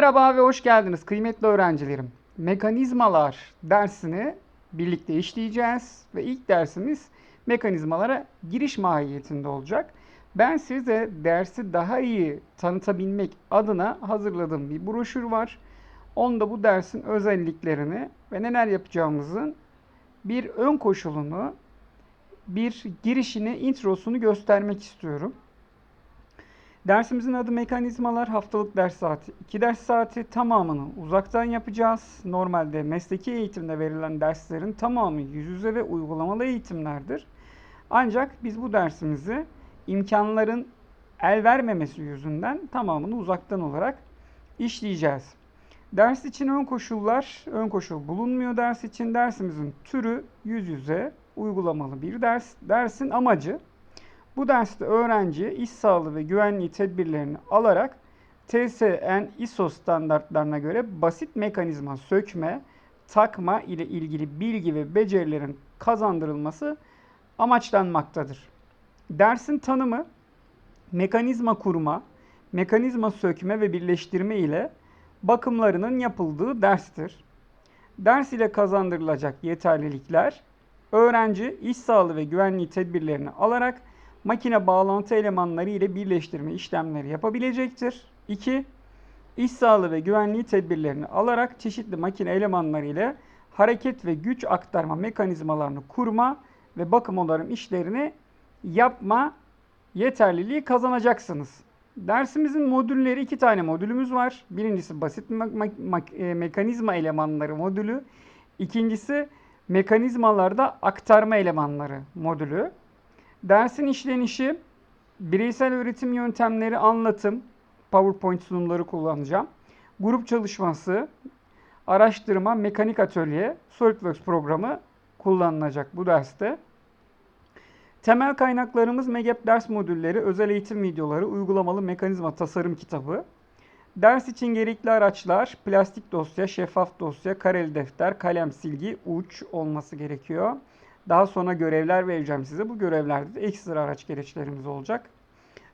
Merhaba ve hoş geldiniz kıymetli öğrencilerim. Mekanizmalar dersini birlikte işleyeceğiz ve ilk dersimiz mekanizmalara giriş mahiyetinde olacak. Ben size dersi daha iyi tanıtabilmek adına hazırladığım bir broşür var. Onda bu dersin özelliklerini ve neler yapacağımızın bir ön koşulunu, bir girişini, introsunu göstermek istiyorum. Dersimizin adı mekanizmalar. Haftalık ders saati 2 ders saati tamamını uzaktan yapacağız. Normalde mesleki eğitimde verilen derslerin tamamı yüz yüze ve uygulamalı eğitimlerdir. Ancak biz bu dersimizi imkanların el vermemesi yüzünden tamamını uzaktan olarak işleyeceğiz. Ders için ön koşullar, ön koşul bulunmuyor ders için. Dersimizin türü yüz yüze uygulamalı bir ders. Dersin amacı bu derste öğrenci iş sağlığı ve güvenliği tedbirlerini alarak TSN ISO standartlarına göre basit mekanizma sökme, takma ile ilgili bilgi ve becerilerin kazandırılması amaçlanmaktadır. Dersin tanımı mekanizma kurma, mekanizma sökme ve birleştirme ile bakımlarının yapıldığı derstir. Ders ile kazandırılacak yeterlilikler öğrenci iş sağlığı ve güvenliği tedbirlerini alarak makine bağlantı elemanları ile birleştirme işlemleri yapabilecektir. 2. İş sağlığı ve güvenliği tedbirlerini alarak çeşitli makine elemanları ile hareket ve güç aktarma mekanizmalarını kurma ve bakım onarım işlerini yapma yeterliliği kazanacaksınız. Dersimizin modülleri iki tane modülümüz var. Birincisi basit e, mekanizma elemanları modülü. İkincisi mekanizmalarda aktarma elemanları modülü. Dersin işlenişi bireysel öğretim yöntemleri anlatım, PowerPoint sunumları kullanacağım. Grup çalışması, araştırma, mekanik atölye, SolidWorks programı kullanılacak bu derste. Temel kaynaklarımız MEGEP ders modülleri, özel eğitim videoları, uygulamalı mekanizma tasarım kitabı. Ders için gerekli araçlar plastik dosya, şeffaf dosya, kareli defter, kalem, silgi, uç olması gerekiyor. Daha sonra görevler vereceğim size. Bu görevlerde de ekstra araç gereçlerimiz olacak.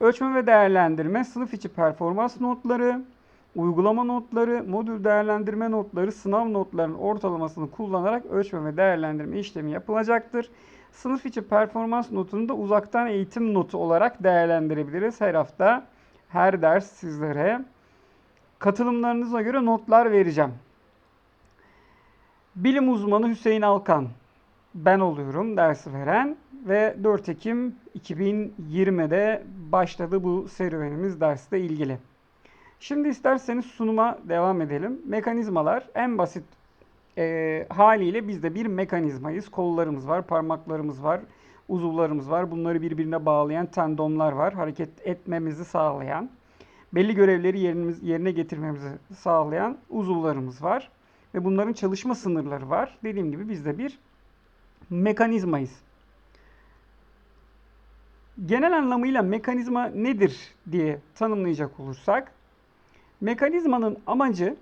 Ölçme ve değerlendirme, sınıf içi performans notları, uygulama notları, modül değerlendirme notları, sınav notlarının ortalamasını kullanarak ölçme ve değerlendirme işlemi yapılacaktır. Sınıf içi performans notunu da uzaktan eğitim notu olarak değerlendirebiliriz. Her hafta her ders sizlere katılımlarınıza göre notlar vereceğim. Bilim uzmanı Hüseyin Alkan ben oluyorum dersi veren ve 4 Ekim 2020'de başladı bu serüvenimiz dersle ilgili. Şimdi isterseniz sunuma devam edelim. Mekanizmalar en basit e, haliyle biz de bir mekanizmayız. Kollarımız var, parmaklarımız var, uzuvlarımız var. Bunları birbirine bağlayan tendonlar var. Hareket etmemizi sağlayan, belli görevleri yerimiz, yerine getirmemizi sağlayan uzuvlarımız var. Ve bunların çalışma sınırları var. Dediğim gibi biz de bir mekanizmayız. Genel anlamıyla mekanizma nedir diye tanımlayacak olursak, mekanizmanın amacı,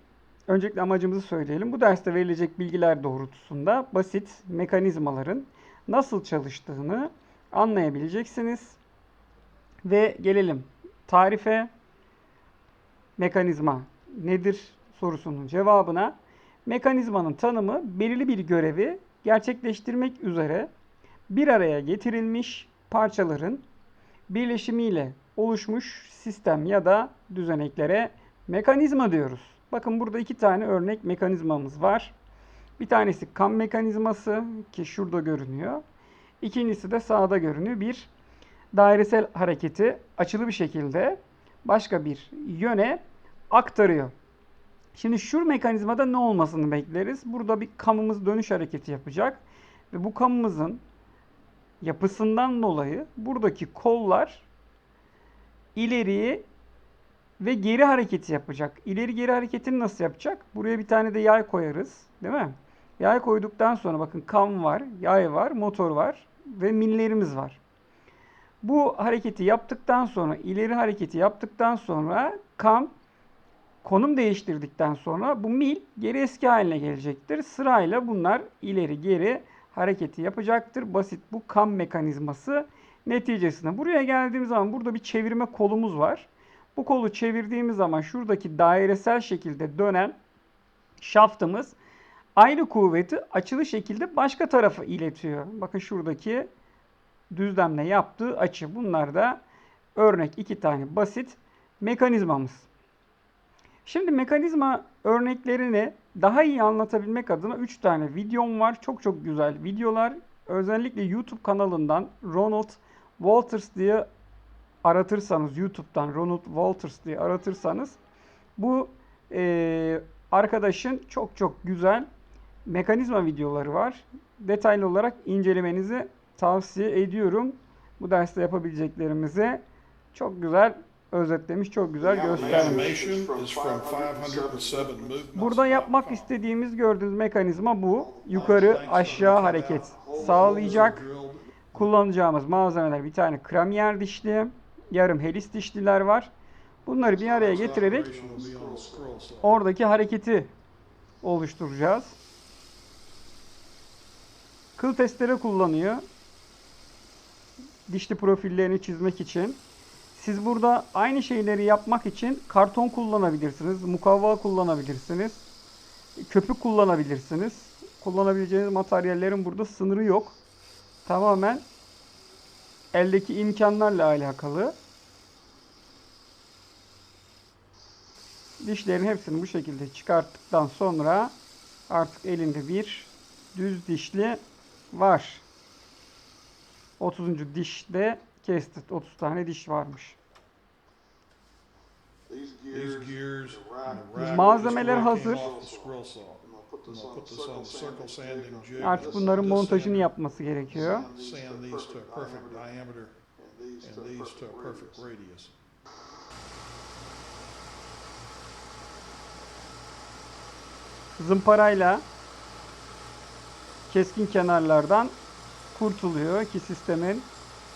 öncelikle amacımızı söyleyelim. Bu derste verilecek bilgiler doğrultusunda basit mekanizmaların nasıl çalıştığını anlayabileceksiniz. Ve gelelim tarife. Mekanizma nedir sorusunun cevabına. Mekanizmanın tanımı belirli bir görevi gerçekleştirmek üzere bir araya getirilmiş parçaların birleşimiyle oluşmuş sistem ya da düzeneklere mekanizma diyoruz. Bakın burada iki tane örnek mekanizmamız var. Bir tanesi kan mekanizması ki şurada görünüyor. İkincisi de sağda görünüyor. Bir dairesel hareketi açılı bir şekilde başka bir yöne aktarıyor. Şimdi şu mekanizmada ne olmasını bekleriz? Burada bir kamımız dönüş hareketi yapacak. Ve bu kamımızın yapısından dolayı buradaki kollar ileriye ve geri hareketi yapacak. İleri geri hareketini nasıl yapacak? Buraya bir tane de yay koyarız. Değil mi? Yay koyduktan sonra bakın kam var, yay var, motor var ve millerimiz var. Bu hareketi yaptıktan sonra, ileri hareketi yaptıktan sonra kam konum değiştirdikten sonra bu mil geri eski haline gelecektir. Sırayla bunlar ileri geri hareketi yapacaktır. Basit bu kam mekanizması neticesinde. Buraya geldiğimiz zaman burada bir çevirme kolumuz var. Bu kolu çevirdiğimiz zaman şuradaki dairesel şekilde dönen şaftımız aynı kuvveti açılı şekilde başka tarafa iletiyor. Bakın şuradaki düzlemle yaptığı açı. Bunlar da örnek iki tane basit mekanizmamız. Şimdi mekanizma örneklerini daha iyi anlatabilmek adına 3 tane videom var. Çok çok güzel videolar. Özellikle YouTube kanalından Ronald Walters diye aratırsanız YouTube'dan Ronald Walters diye aratırsanız bu eee, arkadaşın çok çok güzel mekanizma videoları var. Detaylı olarak incelemenizi tavsiye ediyorum. Bu derste yapabileceklerimizi çok güzel özetlemiş, çok güzel göstermiş. Animation is from 507 movements. Burada yapmak istediğimiz gördüğünüz mekanizma bu. Yukarı aşağı hareket sağlayacak. Kullanacağımız malzemeler bir tane kramiyer dişli, yarım helis dişliler var. Bunları bir araya getirerek oradaki hareketi oluşturacağız. Kıl testere kullanıyor. Dişli profillerini çizmek için. Siz burada aynı şeyleri yapmak için karton kullanabilirsiniz, mukavva kullanabilirsiniz, köpük kullanabilirsiniz. Kullanabileceğiniz materyallerin burada sınırı yok. Tamamen eldeki imkanlarla alakalı. Dişlerin hepsini bu şekilde çıkarttıktan sonra artık elinde bir düz dişli var. 30. dişte kesti. 30 tane diş varmış. These gears and the rack Malzemeler just came hazır. off the scroll saw. I'm gonna put this on the circle sanding jig. Artık bunların montajını yapması gerekiyor. Sand these to a perfect diameter and these to a perfect radius. Zımparayla keskin kenarlardan kurtuluyor ki sistemin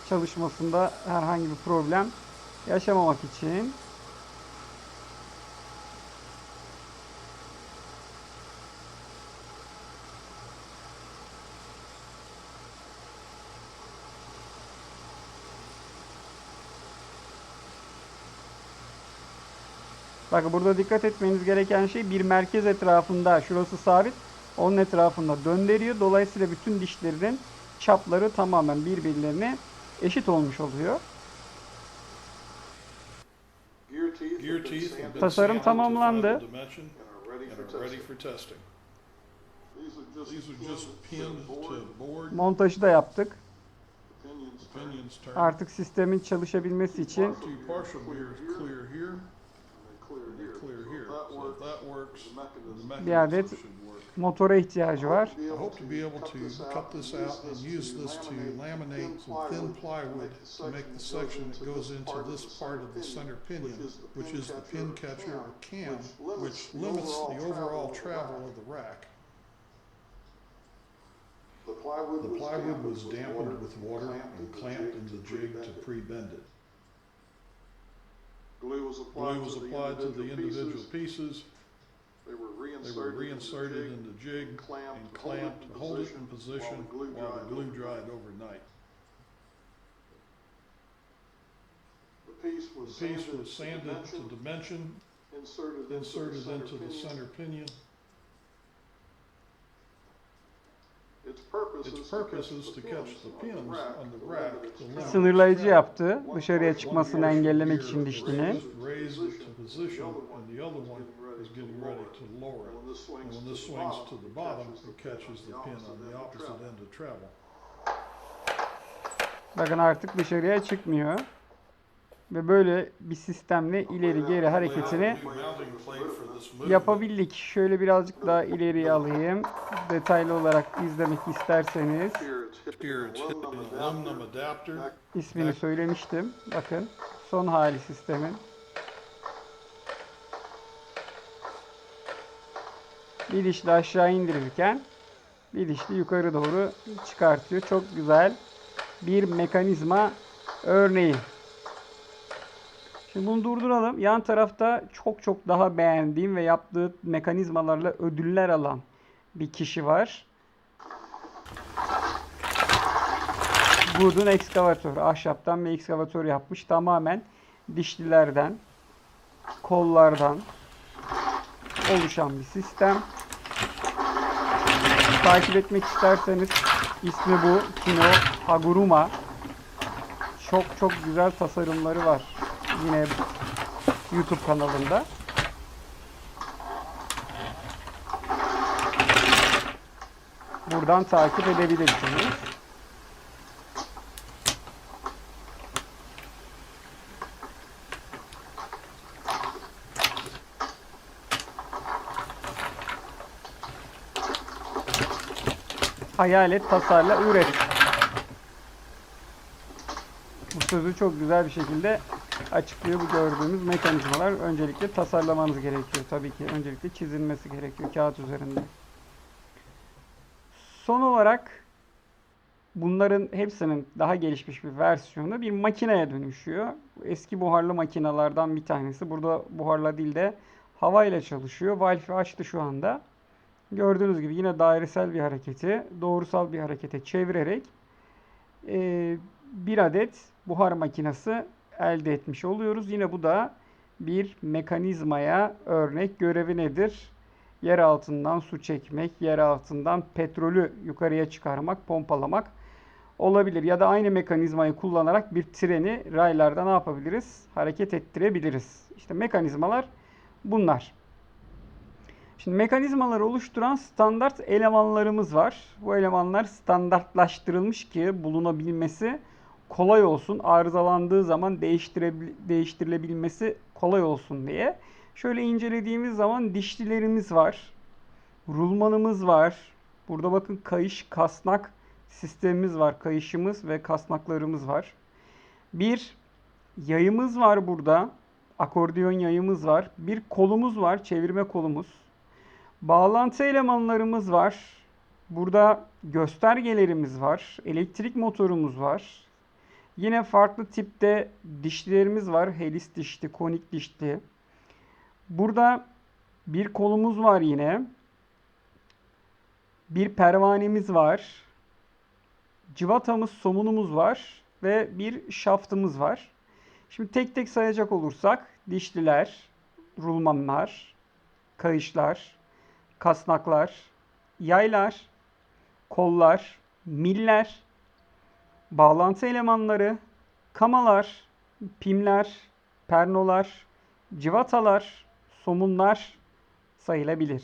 çalışmasında herhangi bir problem yaşamamak için. Bakın burada dikkat etmeniz gereken şey bir merkez etrafında şurası sabit onun etrafında döndürüyor. Dolayısıyla bütün dişlerin çapları tamamen birbirlerine eşit olmuş oluyor. Tasarım tamamlandı. Montajı da yaptık. Artık sistemin çalışabilmesi için clear here, and they clear here. So if that works, then the Bir adet mechanism should work. motora ihtiyacı var. I hope to be able to cut this out and use this to laminate some thin plywood to make the section that goes into this part of the center pinion, which is the pin catcher or cam, which limits the overall travel of the rack. The plywood was dampened with water and clamped in the jig to pre-bend it. Glue was Glue was applied to the individual pieces. pieces. They were They reinserted, were reinserted in in the jig and clamped, and clamped to hold it in position while the glue dried overnight. The piece was The piece sanded was to sanded dimension, to dimension, inserted inserted into the pinion. center pinion. Its purpose Its is to purpose catch is the to catch pins the on pins the on the rack Sınırlayıcı yaptı. Dışarıya çıkmasını engellemek için dişlini. Bakın artık dışarıya çıkmıyor. Ve böyle bir sistemle ileri geri hareketini yapabildik. Şöyle birazcık daha ileriye alayım. Detaylı olarak izlemek isterseniz Aluminum adapter. ismini söylemiştim. Bakın son hali sistemin. Bir dişli aşağı indirirken bir dişli yukarı doğru çıkartıyor. Çok güzel bir mekanizma örneği. Şimdi bunu durduralım. Yan tarafta çok çok daha beğendiğim ve yaptığı mekanizmalarla ödüller alan bir kişi var. Wooden ekskavatör. Ahşaptan bir ekskavatör yapmış. Tamamen dişlilerden. kollardan oluşan bir sistem. Takip etmek isterseniz ismi bu. Kino Haguruma. Çok çok güzel tasarımları var. Yine YouTube kanalında. Buradan takip edebilirsiniz. Hayal et, tasarla, üret. Bu sözü çok güzel bir şekilde açıklıyor bu gördüğümüz mekanizmalar. Öncelikle tasarlamanız gerekiyor tabii ki. Öncelikle çizilmesi gerekiyor kağıt üzerinde. Son olarak bunların hepsinin daha gelişmiş bir versiyonu bir makineye dönüşüyor. Eski buharlı makinalardan bir tanesi. Burada buharla değil de havayla çalışıyor. Valve'i açtı şu anda. Gördüğünüz gibi yine dairesel bir hareketi doğrusal bir harekete çevirerek e, bir adet buhar makinesi elde etmiş oluyoruz. Yine bu da bir mekanizmaya örnek görevi nedir? Yer altından su çekmek, yer altından petrolü yukarıya çıkarmak, pompalamak olabilir. Ya da aynı mekanizmayı kullanarak bir treni raylarda ne yapabiliriz? Hareket ettirebiliriz. İşte mekanizmalar bunlar. Şimdi mekanizmaları oluşturan standart elemanlarımız var. Bu elemanlar standartlaştırılmış ki bulunabilmesi kolay olsun. Arızalandığı zaman değiştirilebilmesi kolay olsun diye. Şöyle incelediğimiz zaman dişlilerimiz var. Rulmanımız var. Burada bakın kayış, kasnak sistemimiz var. Kayışımız ve kasnaklarımız var. Bir yayımız var burada. Akordeon yayımız var. Bir kolumuz var. Çevirme kolumuz. Bağlantı elemanlarımız var. Burada göstergelerimiz var. Elektrik motorumuz var. Yine farklı tipte dişlerimiz var. Helis dişli, konik dişli. Burada bir kolumuz var yine. Bir pervanemiz var. Cıvatamız, somunumuz var ve bir şaftımız var. Şimdi tek tek sayacak olursak dişliler, rulmanlar, kayışlar, kasnaklar, yaylar, kollar, miller, bağlantı elemanları, kamalar, pimler, pernolar, civatalar, somunlar sayılabilir.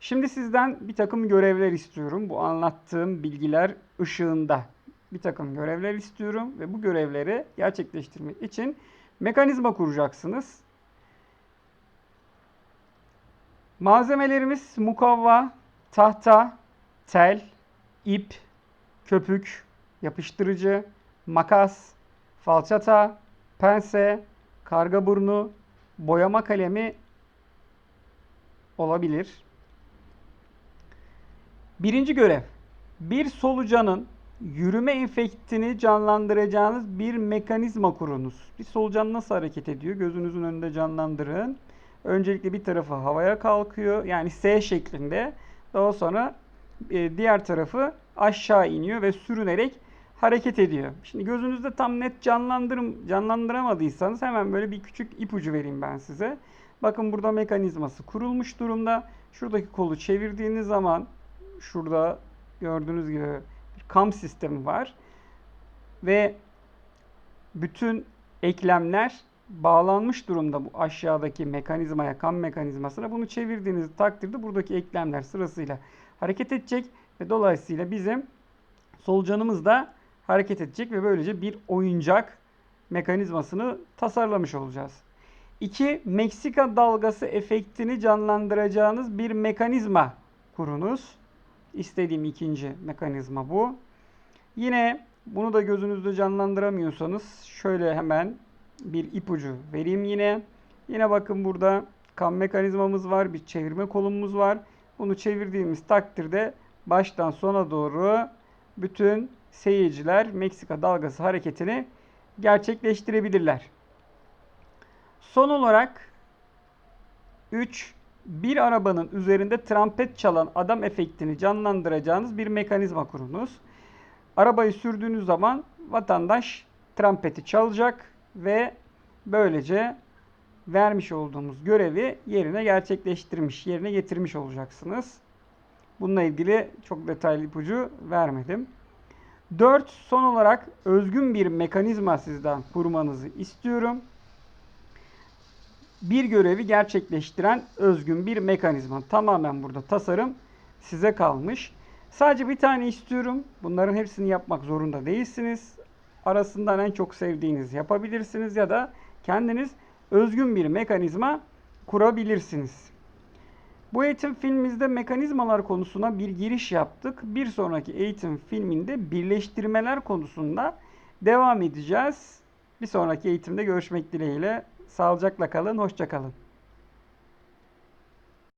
Şimdi sizden bir takım görevler istiyorum. Bu anlattığım bilgiler ışığında bir takım görevler istiyorum ve bu görevleri gerçekleştirmek için mekanizma kuracaksınız. Malzemelerimiz mukavva, tahta, tel, ip, köpük, yapıştırıcı, makas, falçata, pense, karga burnu, boyama kalemi olabilir. Birinci görev. Bir solucanın yürüme efektini canlandıracağınız bir mekanizma kurunuz. Bir solucan nasıl hareket ediyor? Gözünüzün önünde canlandırın. Öncelikle bir tarafı havaya kalkıyor. Yani S şeklinde. Daha sonra e, diğer tarafı aşağı iniyor ve sürünerek hareket ediyor. Şimdi gözünüzde tam net canlandırım, canlandıramadıysanız hemen böyle bir küçük ipucu vereyim ben size. Bakın burada mekanizması kurulmuş durumda. Şuradaki kolu çevirdiğiniz zaman şurada gördüğünüz gibi bir kam sistemi var. Ve bütün eklemler bağlanmış durumda bu aşağıdaki mekanizmaya, kam mekanizmasına. Bunu çevirdiğiniz takdirde buradaki eklemler sırasıyla hareket edecek ve dolayısıyla bizim solucanımız da hareket edecek ve böylece bir oyuncak mekanizmasını tasarlamış olacağız. 2. Meksika dalgası efektini canlandıracağınız bir mekanizma kurunuz. İstediğim ikinci mekanizma bu. Yine bunu da gözünüzde canlandıramıyorsanız şöyle hemen bir ipucu vereyim yine. Yine bakın burada kan mekanizmamız var, bir çevirme kolumuz var. Bunu çevirdiğimiz takdirde baştan sona doğru bütün seyirciler Meksika dalgası hareketini gerçekleştirebilirler. Son olarak 3 bir arabanın üzerinde trompet çalan adam efektini canlandıracağınız bir mekanizma kurunuz. Arabayı sürdüğünüz zaman vatandaş trompeti çalacak ve böylece vermiş olduğumuz görevi yerine gerçekleştirmiş, yerine getirmiş olacaksınız. Bununla ilgili çok detaylı ipucu vermedim. 4. Son olarak özgün bir mekanizma sizden kurmanızı istiyorum. Bir görevi gerçekleştiren özgün bir mekanizma. Tamamen burada tasarım size kalmış. Sadece bir tane istiyorum. Bunların hepsini yapmak zorunda değilsiniz. Arasından en çok sevdiğiniz yapabilirsiniz ya da kendiniz özgün bir mekanizma kurabilirsiniz. Bu eğitim filmimizde mekanizmalar konusuna bir giriş yaptık. Bir sonraki eğitim filminde birleştirmeler konusunda devam edeceğiz. Bir sonraki eğitimde görüşmek dileğiyle. Sağlıcakla kalın, hoşça kalın.